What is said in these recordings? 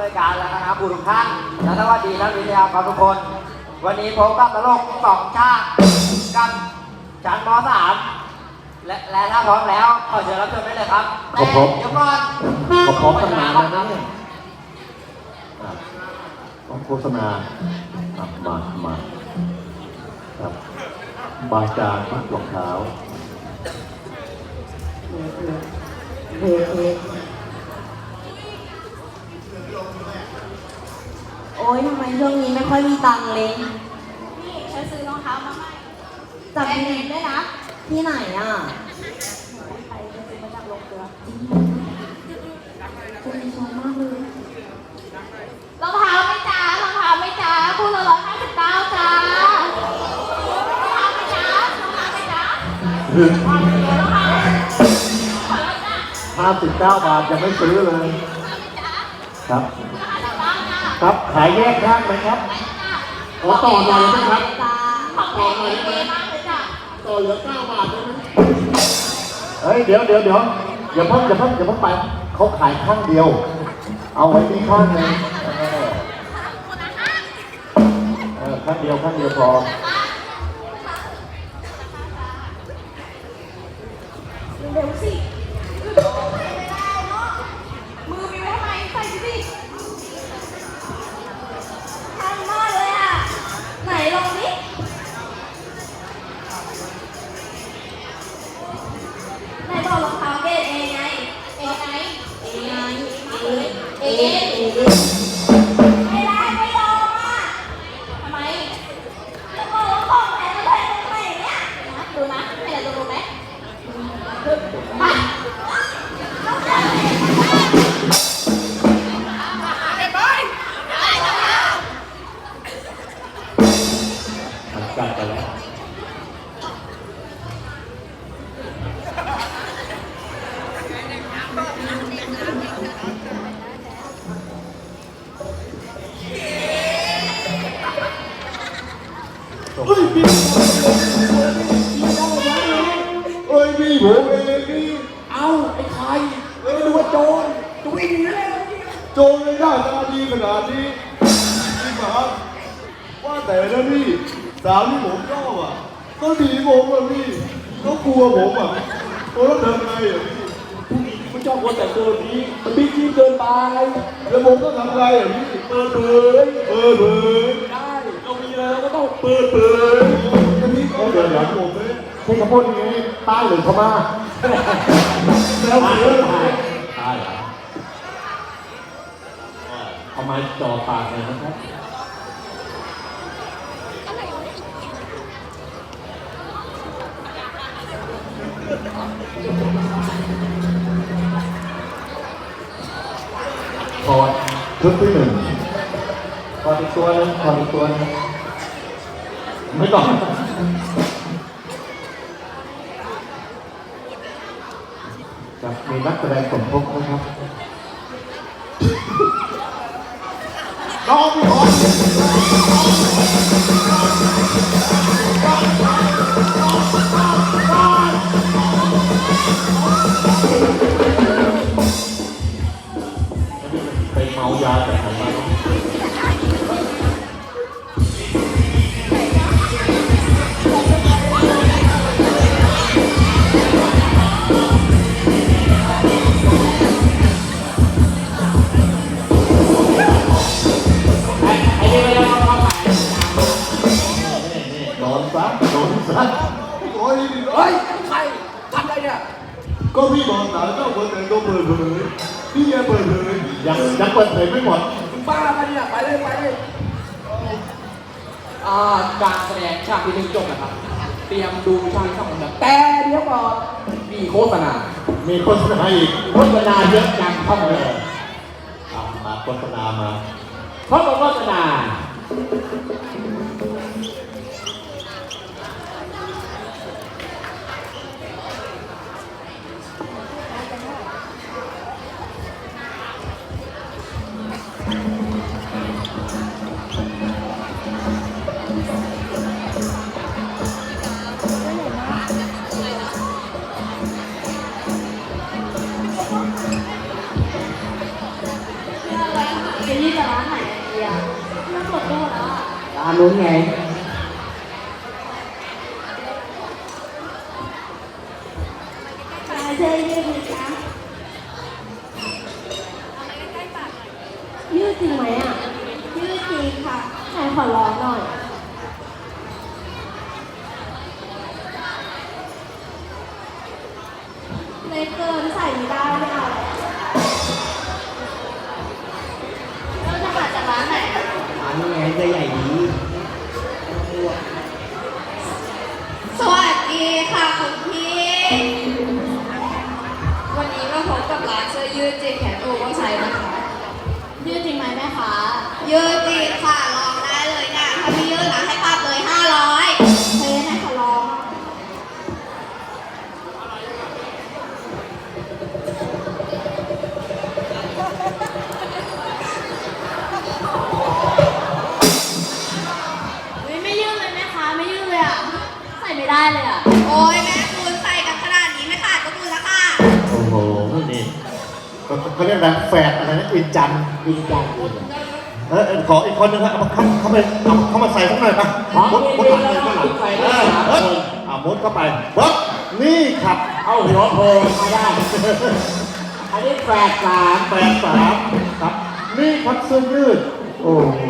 ผู้บริการและคณะผู้ทุกท่านและสวัสดีนักวิทยากรทุกคน วันนี้พบกับตลกสองชาติกับชั้นม .3 และและถ้าพร้อมแล้วขอเชิญรับชมได้เลยครับครับผมแต่เดี๋ยวก่อนก็พร้อมตั้งนานแล้วนะเนี่ยอะต้องโฆษณาอะมามาครับบาจาพักรองเท้าเฮ้เฮ้ โอ๊ยทำไมช่วงนี้ไม่ค่อยมีตังค์เลย นี่ฉันซื้อรองเท้ามาให้ จากแบรนที่ด์เนมด้วยนะ ที่ไหนอะไปฉันซื้อมาจากโรงเกลือคุณชอบมากเลยรองเท้าไหม่จ้ารองเท้าไหม่จ้าคู่ละร้อยห้าสิบเก้าจ้ารองเท้าไหม่จ้ารองเท้าไหม่จ้าคือรองเท้าขอแล้วจ้าห้าสิบเก้าบาทยังไม่ซื้อเลย ครับ ครับขายแยกข้างไหมครับขอต่อหน่อยนะครับจ้าของแพงเก๋มากเลยจ้าต่อเหลือเก้าบาทได้ไหมเฮ้ยเดี๋ยวเดี๋ยวเดี๋ยวอย่าเพิ่งอย่าเพิ่งอย่าเพิ่งไปเขาขายข้างเดียว เอาไว้ที่ข้างหนึงเออเออข้างเดียวข้างเดียวพอ เฮ้ยพี่เฮ้ยพี่ผมเองพี่เอาไอ้ใครไม่รู้ว่าโจรจะวิ่งหนีแล้วโจรเลยหน้าตาดีขนาดนี้พี่หมาว่าแต่นะพี่สาวที่ผมชอบอะก็หนีผมอะพี่ก็กลัวผมอะโอ้แล้วทำไงอะพี่ผู้หญิงมันชอบคนแต่งตัวแบบนี้มันบิ๊กซีเกินไปแล้วผมต้องทำไงอะพี่เปิดเผยเออเผย ได้เรามีอะไรเราก็ต้องปิดเผยอันนี้ก็เดือดร้อนผมเลยใช้คำพูดอย่างนี้ใต้หรือพม่าแล้วเสือใต้ใต้เหรอทำไมจ่อปากเลยนะครับถอดชุดที่หนึ่งถอดอีกตัวนึงถอดอีกตัวหนึง ไม่ต้องจะมีนักแสดงสมทบนะครับ น้องพี่ขอไปเมายาแต่ทำไมน ก็พี่บอกสาวเจ้าคนแต่งตัวเปิดเผยพี่ยังเปิดเผยยังยังเปิดเผยไม่หมดมึงบ้าปะเนี่ยไปเลยไปเลยอ่าการแสดงฉากที่หนึ่งจบนะครับ เตรียมดูฉากที่สองนะแต่เดี๋ยวก่อนมีโฆษณา มีโฆษณาอีกโฆษณาเยอะจังท่องเลยเอามาโฆษณามาเพราะโฆษณา อาลุ้นไงร้าเสื้อยืดไหมคะยืดจริงไหมอะ ยืดจริงค่ะไหนขอลองหน่อย ยืดจริงค่ะลองได้เลยค่ะถ้าไม่ยืดนะให้ปรับเลย500เฮ้ยไหนขอลองเฮ้ยไม่ยืดเลยแม่คะไม่ยืดเลยอะ ใส่ไม่ได้เลยอะ โอ้ยแม่คุณใส่กันขนาดนี้ไม่ขาดก็คุณละค่ะโอ้โหนี่เขาเขาเรียกอะไรแฝดอะไรนะอินจันทร์จริงจัง เออเออขออีกคนนึงครับเอาเข้าเข้าไปเอาเข้ามาใส่สักหน่อยปะขอมุดมุดดีหลังๆเลยแล้วมุดหลังปิดไฟเอได้อสามเอคอนเอามุดเข้าไปปึ๊บนี่ครับเอาหัวโผล่มาได้ อันนี้แฝดสามแปดสามครับ นี่ครับเสื้อยืด โอ้โห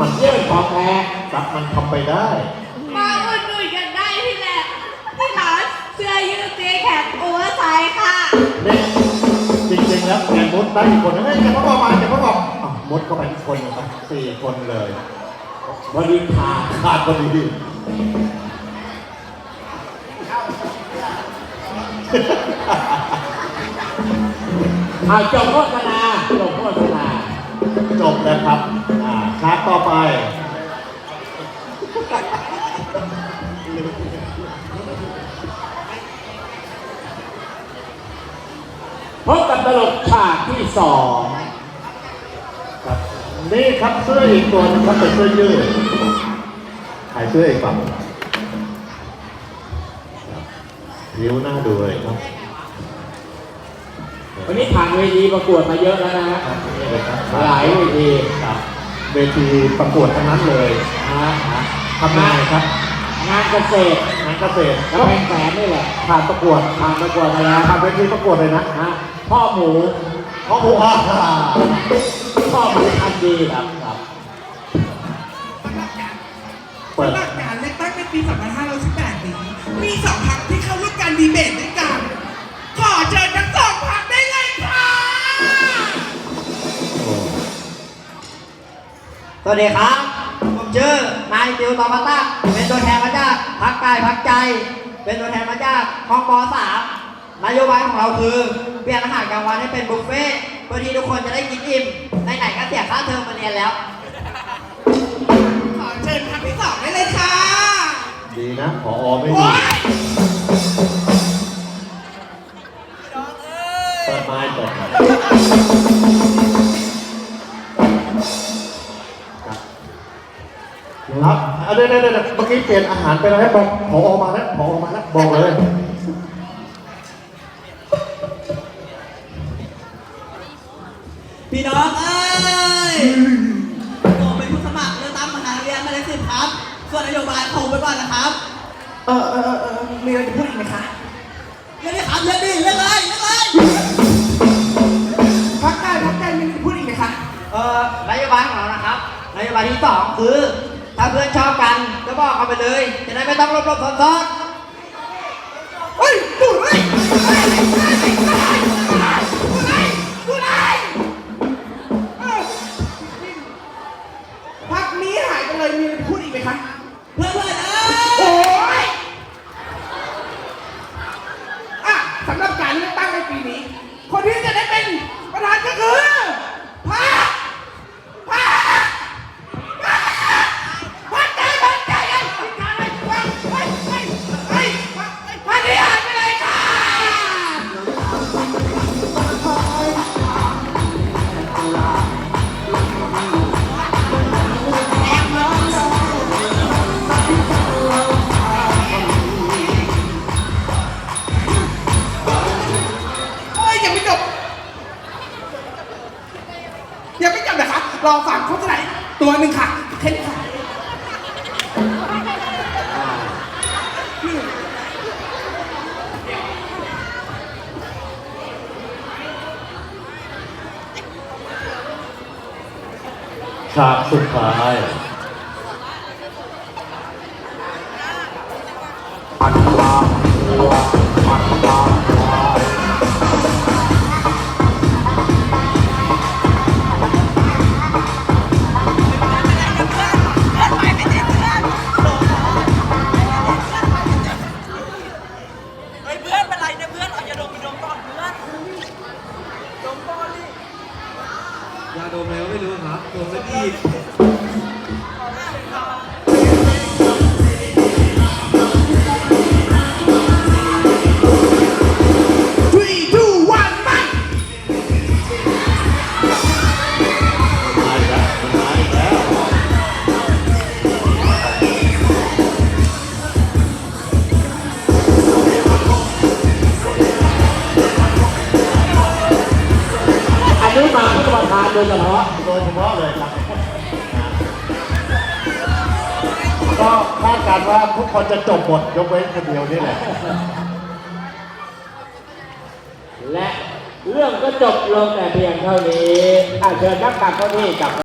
มันยืดของแท้ครับมันทำไปได้ มาอุดหนุนกันได้ที่แหละที่ร้านเสื้อยืดเจ๊แขนโอเวอร์ไซส์ค่ะ นี่จริงๆแล้วแกมุดได้อีกคนนึงเฮ้ยแกพ่อบอกมา สี่คนเลยบอดี้ขาดขาดพอดีเอาจบโฆษณาจบโฆษณาจบแล้วครับอ่าชาร์ตต่อไปพบกับตลกฉากที่สองครับ นี่ครับเสื้ออีกตัวหนึงครับเป็นเสื้อยืดขายเสื้ออีกฝั่งริ้วหน้าดูเลยครับวันนี้ผ่านเวทีประกวดมาเยอะแล้วนะฮะครับนี่เลยครับหลายเวทีครับเวทีประกวดทั้งนั้นเลยนะฮะทำยังไงครับ งานเกษตรงานเกษตรแล้วแพงแสนนี่แหละผ่านประกวดผ่านประกวดมาแล้วผ่านเวทีประกวดเลยนะฮะพ่อหมูเพราะผมว่า พ่อหมูทันดีครับครับ เปิดหรับการเลือกตั้งในปี2518นี้ มีสองพรรคที่เข้าร่วมการดีเบตด้วยกัน ขอเชิญทั้งสองพรรคได้เลยค่ะ สวัสดีครับ ผมชื่อนายติวตอมาตักเป็นตัวแทนมาจากพักกายพักใจ เป็นตัวแทนมาจากห้องป .3 นโยบายของเราคือ เปลี่ยนอาหารกลางวันให้เป็นบุฟเฟ่ต์ พื่อที่ทุกคนจะได้กินอิ่มไหนๆก็เสียค่าเทอมมาเรียนแล้ว ขอเชิญพรรคที่สองได้เลยค่ะดีนะพอไม่โอ๊ดียเปิดไม้เปิดไม้ครับครับเอาเดี๋ยวเดี๋ยวเดี๋ยวเมื่อกี้เปลี่ยนอาหารไปแล้วให้บอกพอมาแล้วพอมาแล้วบอกเลย น้องเอ้ยผมเป็นผู้สมัครเลือกตั้งมหาวิทยาลัยมาเลเซียครับ ส่วนนโยบายผมไว้ก่อนนะครับเออเออเออเออมีอะไรจะพูดอีกไหมคะเรื่องนี้ครับเรื่องนี้เรื่องเลยเรื่องเลยพักได้พักได้มีอะไรจะพูดอีกไหมคะเอ่อนโยบายของเรานะครับนโยบายที่สองคือถ้าเพื่อนชอบกันก็บอกเขาไปเลย จะได้ไม่ต้องรบๆซ้อนๆเฮ้ยดูเฮ้ยเฮ้ยเฮ้ย ดอีกไหมคะเพื่อนเพื่อนเอ้ยโอ้ยอะสำหรับการเลือกตั้งในปีนี้ คนที่จะได้เป็นประธานก็คือพรรคพรรคพรรคพรรคใจพรรคใจเอ้ยพรรคพรรคเฮ้ยเฮ้ยเฮ้ยพรรคพรรคที่หายไปเลยค่ะเฮ้ยยังไม่จบยังไม่จบเหรอค ตัวหนึ่งค่ะแค่นี้ค่ะฉากสุดท้าย ดยเฉพาะโดยเฉพาะเลยครับ ก็คาดการณ์ว่าทุกคนจะจบหมดยกเว้นคนเดียวนี่แหละ และเรื่องก็จบลงแต่เพียงเท่านี้อาเชิญนักการเข้าที่กับ